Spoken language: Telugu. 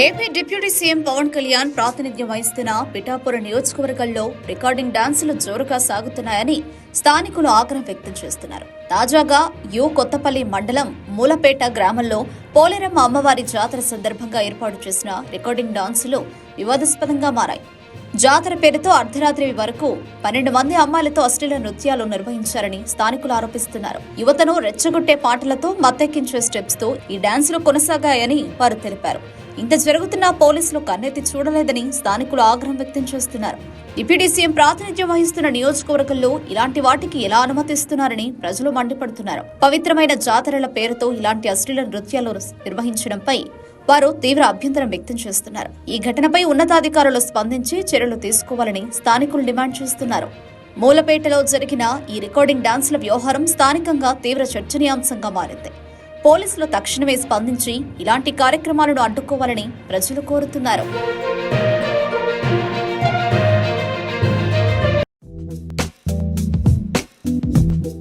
AP deputy CM Pawan Kalyan ప్రాతినిధ్యం వహిస్తున్న పిఠాపురం నియోజకవర్గంలో రికార్డింగ్ డాన్సులు జోరుగా సాగుతున్నాయని స్థానికులు ఆగ్రహం వ్యక్తం చేస్తున్నారు. తాజాగా యు కొత్తపల్లి మండలం మూలపేట గ్రామంలో పోలేరమ్మ అమ్మవారి జాతర సందర్భంగా ఏర్పాటు చేసిన రికార్డింగ్ డాన్సులు వివాదాస్పదంగా మారాయి. జాతర పేరుతో అర్ధరాత్రి వరకు పన్నెండు మంది అమ్మాయిలతో అశ్లీల నృత్యాలు నిర్వహించారని స్థానికులు ఆరోపిస్తున్నారు. యువతను రెచ్చగొట్టే పాటలతో మత్తెక్కించే స్టెప్స్తో ఈ డాన్సులు కొనసాగాయని వారు తెలిపారు. ఇంత జరుగుతున్నా పోలీసులు కన్నెత్తి చూడలేదని స్థానికులు ఆగ్రహం వ్యక్తం చేస్తున్నారు. డిప్యూటీ సీఎం ప్రాతినిధ్యం వహిస్తున్న నియోజకవర్గంలో ఇలాంటి వాటికి ఎలా అనుమతిస్తున్నారని ప్రజలు మండిపడుతున్నారు. పవిత్రమైన జాతరల పేరుతో ఇలాంటి అశ్లీల నృత్యాలు నిర్వహించడంపై వారు తీవ్ర అభ్యంతరం వ్యక్తం చేస్తున్నారు. ఈ ఘటనపై ఉన్నతాధికారులు స్పందించి చర్యలు తీసుకోవాలని స్థానికులు డిమాండ్ చేస్తున్నారు. మూలపేటలో జరిగిన ఈ రికార్డింగ్ డాన్సుల వ్యవహారం స్థానికంగా తీవ్ర చర్చనీయాంశంగా మారింది. పోలీసులు తక్షణమే స్పందించి ఇలాంటి కార్యక్రమాలను అడ్డుకోవాలని ప్రజలు కోరుతున్నారు.